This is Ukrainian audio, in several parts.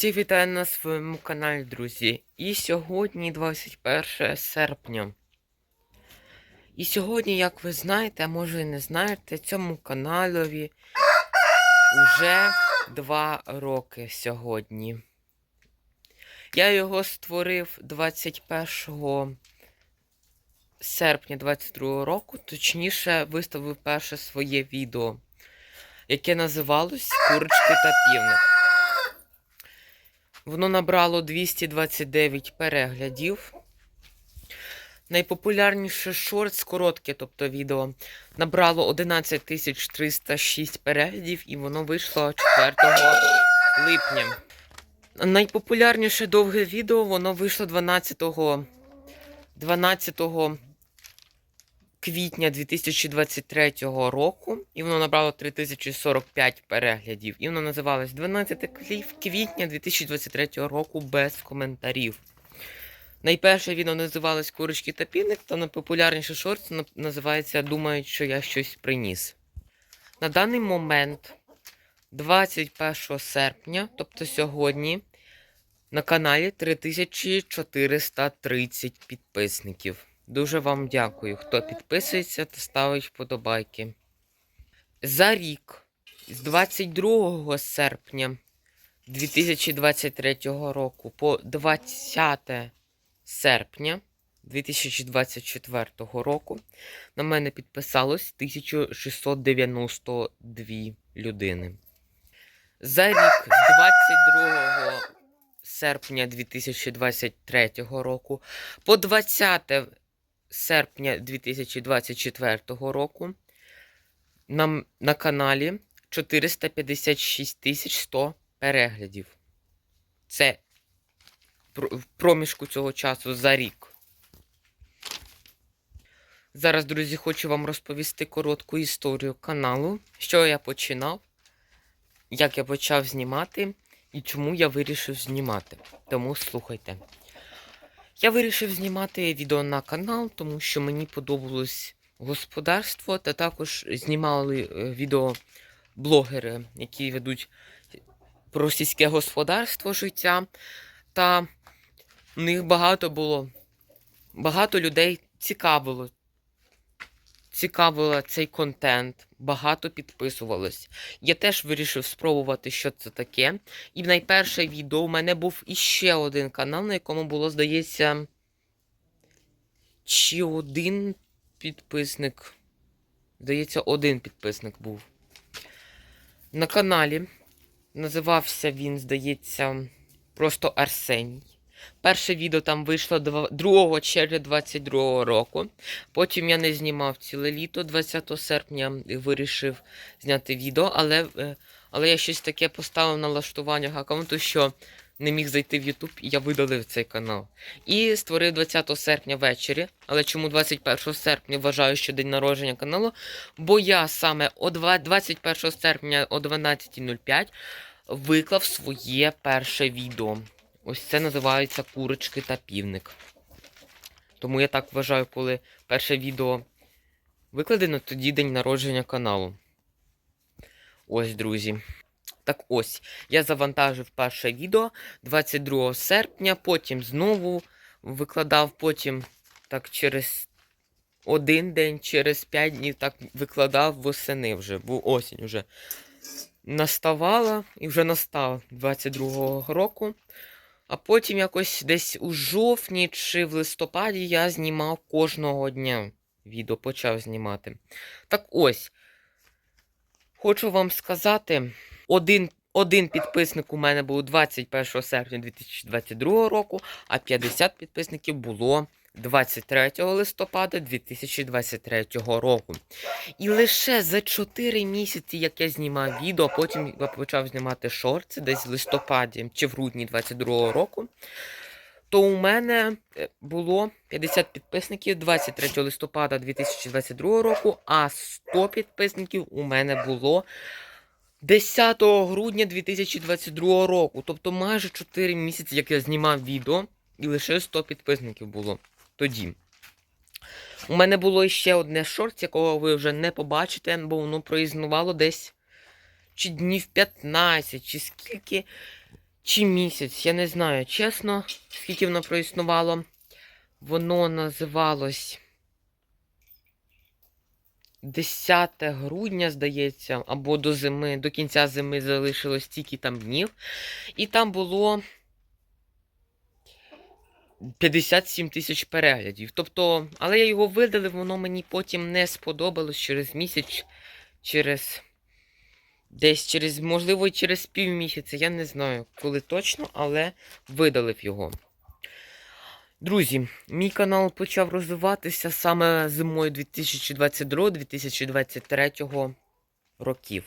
Усіх вітаю на своєму каналі, друзі. І сьогодні 21 серпня. І сьогодні, як ви знаєте, а може і не знаєте, цьому каналові вже 2 роки сьогодні. Я його створив 21 серпня 22 року, точніше виставив перше своє відео, яке називалось Курочки та півник. Воно набрало 229 переглядів. Найпопулярніше шортс, коротке, тобто відео, набрало 11 306 переглядів, і воно вийшло 4 липня. Найпопулярніше довге відео воно вийшло 12, 12 квітня 2023 року, і воно набрало 3045 переглядів. І воно називалось 12 кві- квітня 2023 року без коментарів. Найперше відео називалось Курочки та півник, та найпопулярніше шорт називається Думають, що я щось приніс. На даний момент, 21 серпня, тобто сьогодні, на каналі 3430 підписників. Дуже вам дякую, хто підписується та ставить вподобайки. За рік, з 22 серпня 2023 року по 20 серпня 2024 року на мене підписалось 1692 людини. За рік, з 22 серпня 2023 року по 20 серпня 2024 року на, на каналі 456 100 переглядів. Це в проміжку цього часу за рік. Зараз, друзі, хочу вам розповісти коротку історію каналу, що я починав, як я почав знімати і чому я вирішив знімати. Тому слухайте. Я вирішив знімати відео на канал, тому що мені подобалось господарство, та також знімали е, відео блогери, які ведуть про сільське господарство життя. Та в них багато було, багато людей цікавило. Цікавило цей контент, багато підписувалось. Я теж вирішив спробувати, що це таке. І в найперше відео у мене був іще один канал, на якому було, здається, чи один підписник. Здається, один підписник був. На каналі називався він, здається, просто Арсеній. Перше відео там вийшло 2 червня 22 року. Потім я не знімав ціле літо, 20 серпня вирішив зняти відео, але, е, але я щось таке поставив на налаштуваннях аккаунту, що не міг зайти в YouTube, і я видалив цей канал. І створив 20 серпня ввечері. Але чому 21 серпня вважаю, що день народження каналу? Бо я саме о 21 серпня о 12.05 виклав своє перше відео. Ось це називається Курочки та півник. Тому я так вважаю, коли перше відео викладено, тоді день народження каналу. Ось, друзі. Так ось, я завантажив перше відео 22 серпня, потім знову викладав, потім так через один день, через 5 днів так викладав восени вже, бо осінь вже наставала і вже настав 22-го року. А потім якось десь у жовтні чи в листопаді я знімав кожного дня. Відео почав знімати. Так ось, хочу вам сказати, один, один підписник у мене був 21 серпня 2022 року, а 50 підписників було 23 листопада 2023 року. І лише за 4 місяці, як я знімав відео, а потім я почав знімати шорти десь в листопаді чи в грудні 22 року, то у мене е, було 50 підписників 23 листопада 2022 року, а 100 підписників у мене було 10 грудня 2022 року. Тобто майже 4 місяці, як я знімав відео, і лише 100 підписників було тоді. У мене було ще одне шорт, якого ви вже не побачите, бо воно проіснувало десь чи днів 15, чи скільки. чи місяць, я не знаю, чесно, скільки воно проіснувало. Воно називалось 10 грудня, здається, або до зими, до кінця зими залишилось стільки там днів. І там було 57 тисяч переглядів. Тобто, але я його видалив, воно мені потім не сподобалось через місяць, через десь через, можливо, і через півмісяця. Я не знаю, коли точно, але видалив його. Друзі, мій канал почав розвиватися саме зимою 2022-2023 років.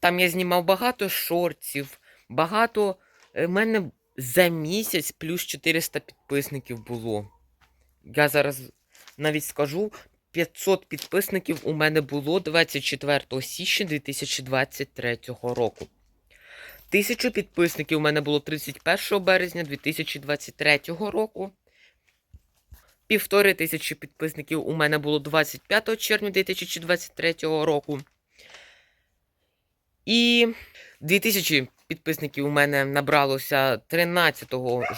Там я знімав багато шортів, багато. У мене за місяць плюс 400 підписників було. Я зараз навіть скажу, 500 підписників у мене було 24 січня 2023 року. 1000 підписників у мене було 31 березня 2023 року. Півтори тисячі підписників у мене було 25 червня 2023 року. І 2000 підписників у мене набралося 13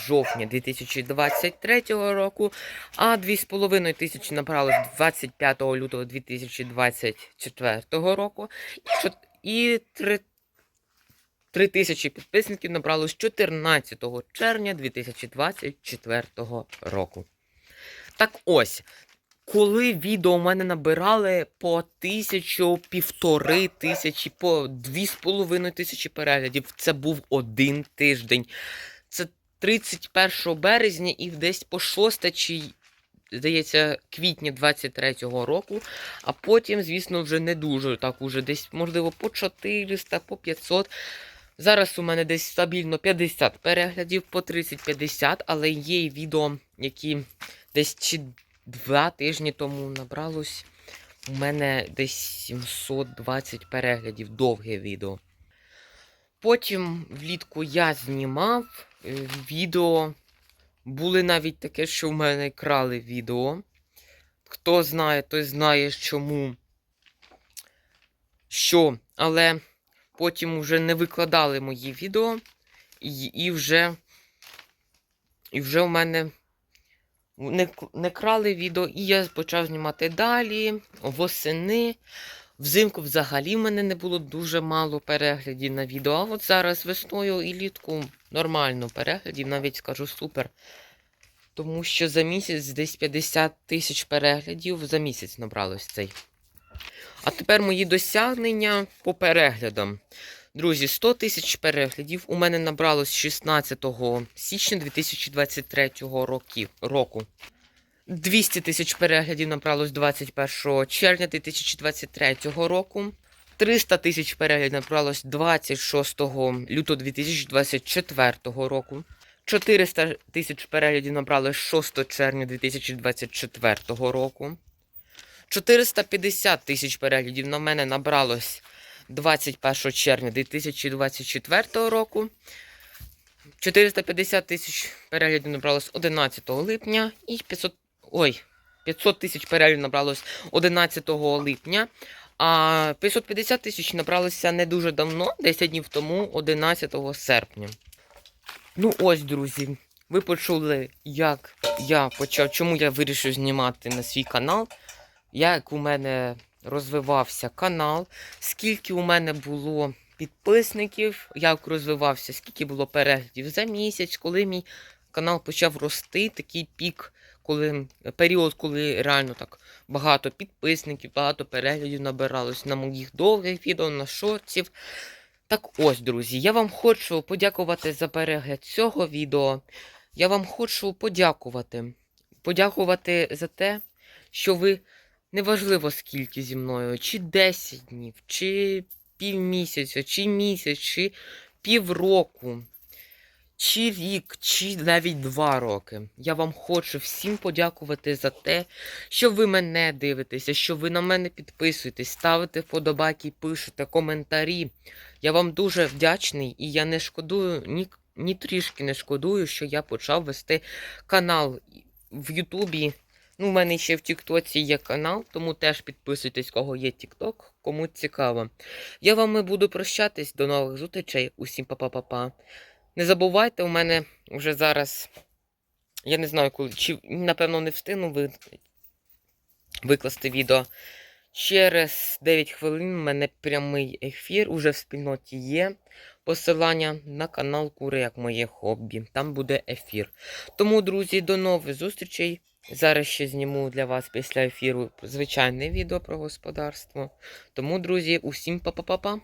жовтня 2023 року, а 2,5 тисячі набралось 25 лютого 2024 року. І, чот- і 3, 3 тисячі підписників набралось 14 червня 2024 року. Так ось, коли відео у мене набирали по тисячу, півтори тисячі, по дві з половиною тисячі переглядів, це був один тиждень. Це 31 березня і десь по 6 чи, здається, квітня 23-го року. А потім, звісно, вже не дуже так, уже десь, можливо, по 400, по 500. Зараз у мене десь стабільно 50 переглядів, по 30-50, але є відео, які десь чи два тижні тому набралось у мене десь 720 переглядів, довге відео. Потім влітку я знімав е, відео. Були навіть таке, що в мене крали відео. Хто знає, той знає, чому. Що, але потім вже не викладали мої відео, і, і вже. І вже у мене не, не крали відео, і я почав знімати далі, восени. Взимку взагалі в мене не було дуже мало переглядів на відео. А от зараз весною і літку нормально переглядів, навіть скажу супер. Тому що за місяць десь 50 тисяч переглядів за місяць набралось цей. А тепер мої досягнення по переглядам. Друзі, 100 тисяч переглядів у мене набралось 16 січня 2023 років, року. 200 тисяч переглядів набралось 21 червня 2023 року. 300 тисяч переглядів набралось 26 лютого 2024 року. 400 тисяч переглядів набралось 6 червня 2024 року. 450 тисяч переглядів на мене набралось 21 червня 2024 року. 450 тисяч переглядів набралось 11 липня і 500, ой, 500 тисяч переглядів набралось 11 липня. А 550 тисяч набралося не дуже давно, 10 днів тому, 11 серпня. Ну ось, друзі, ви почули, як я почав, чому я вирішив знімати на свій канал, як у мене розвивався канал, скільки у мене було підписників, як розвивався, скільки було переглядів за місяць, коли мій канал почав рости, такий пік, коли період, коли реально так багато підписників, багато переглядів набиралось на моїх довгих відео, на шортів. Так ось, друзі, я вам хочу подякувати за перегляд цього відео. Я вам хочу подякувати. Подякувати за те, що ви неважливо скільки зі мною, чи 10 днів, чи півмісяця, чи місяць, чи півроку, чи рік, чи навіть два роки. Я вам хочу всім подякувати за те, що ви мене дивитеся, що ви на мене підписуєтесь, ставите вподобайки, пишете коментарі. Я вам дуже вдячний і я не шкодую ні, ні трішки не шкодую, що я почав вести канал в Ютубі. Ну, у мене ще в Тіктоці є канал, тому теж підписуйтесь, кого є Тікток, кому цікаво. Я вами буду прощатись. До нових зустрічей. Усім па-па-па-па. Не забувайте, у мене вже зараз. Я не знаю, коли. Чи напевно не встигну ви... викласти відео. Через 9 хвилин у мене прямий ефір. Уже в спільноті є посилання на канал Кури як моє хобі. Там буде ефір. Тому, друзі, до нових зустрічей. Зараз ще зніму для вас після ефіру звичайне відео про господарство. Тому, друзі, усім па-па-па-па.